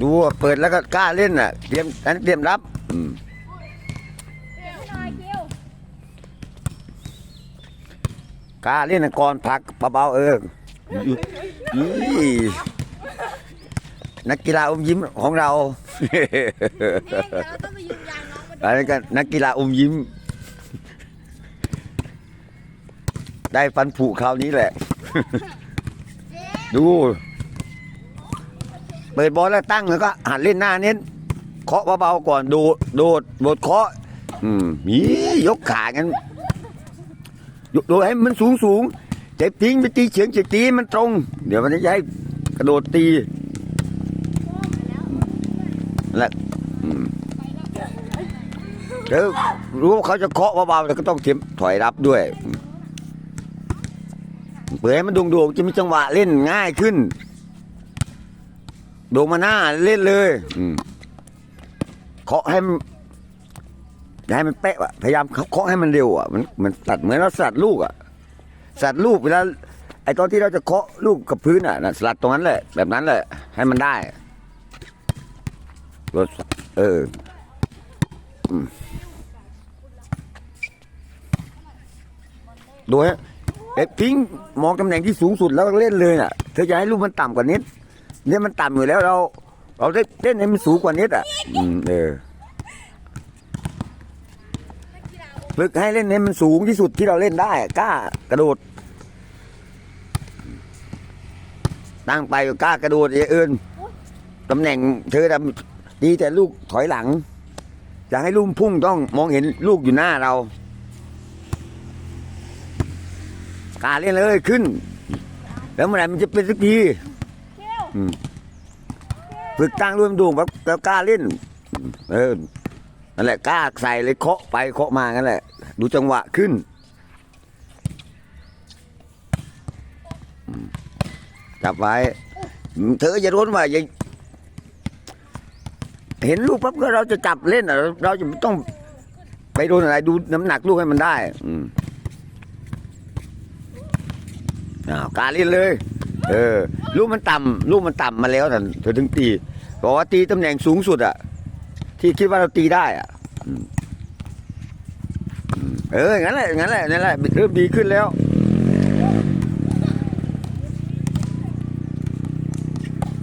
ดูเปิดแล้วก็กล้าเล่นอะเตรียมอันเตรียมรับอืมกล้าเล่นก่อนผักเบาๆเออนี่นักกีฬาอมยิ้มของเราไปยืนยันน้องมาดูอันนี้ก็นักกีฬาอมยิ้ม ได้ฟันผุคราวนี้แหละ ดู เปิดบอลแล้วตั้งแล้วก็หันเล่นหน้าเน้นเคาะเบาๆก่อนโดดโดดโดดเคาะ อืมมียกขากันยกโดดให้มันสูงสูงเจ็บทิ้งไปตีเฉียงเจ็บตีมันตรง เดี๋ยวมันจะให้กระโดดตีนั่นแหละอืมเดี๋ยวรู้ว่าเขาจะเคาะเบาๆแต่ก็ต้องเทียมถอยรับด้วยอืมเปิดให้มันดวงๆจะมีจังหวะเล่นง่ายขึ้น โดมาหน้าเล่นเลยเคาะให้มันอย่าให้มันเป๊ะอะพยายามเคาะให้มันเร็วอะมันมันตัดเหมือนเราสัตว์ลูกอะสัตว์ลูกเวลาไอตอนที่เราจะเคาะลูกกับพื้นอะนะสลัดตรงนั้นแหละ แบบนั้นแหละ ให้มันได้รถเออดูฮะเอ็ทิ้งมองตำแหน่งที่สูงสุดแล้วเล่นเลยน่ะ เธอจะให้ลูกมันต่ำกว่านิด เนี่ยมันต่ำอยู่แล้วเรา เราได้เล่นให้มันสูงกว่านิดอะอืมเออฝึกให้เล่นให้มันสูงที่สุดที่เราเล่นได้กล้ากระโดดตั้งไปก็กล้ากระโดดอย่าเอินตำแหน่งเธอทำดีแต่ลูกถอยหลังจะให้ลูกพุ่งต้องมองเห็นลูกอยู่หน้าเรากล้าเล่นเลยขึ้น แล้วเมื่อไหร่มันจะเป็นสักที ฝึกตั้งรวมดวงแล้วแล้วกล้าเล่น เออนั่นแหละกล้าใส่เลยเคาะไปเคาะมานั่นแหละ ดูจังหวะขึ้นจับไว้ เธออย่าร้นว่าอย่าเห็นลูกปั๊บก็เราจะจับเล่นเราเราจะไม่ต้องไปโดนอะไรดูน้ำหนักลูกให้มันได้ อืมอ้าวกล้าเล่นเลย เออ ลูกมันต่ำลูกมันต่ำมาแล้วแต่เธอถึงตีบอกว่าตีตำแหน่งสูงสุดอะที่คิดว่าเราตีได้อะอืมอืมเอองั้นแหละงั้นแหละนั่นแหละเริ่มดีขึ้นแล้ว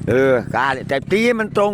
เออกาเลยแต่ตีให้มันตรง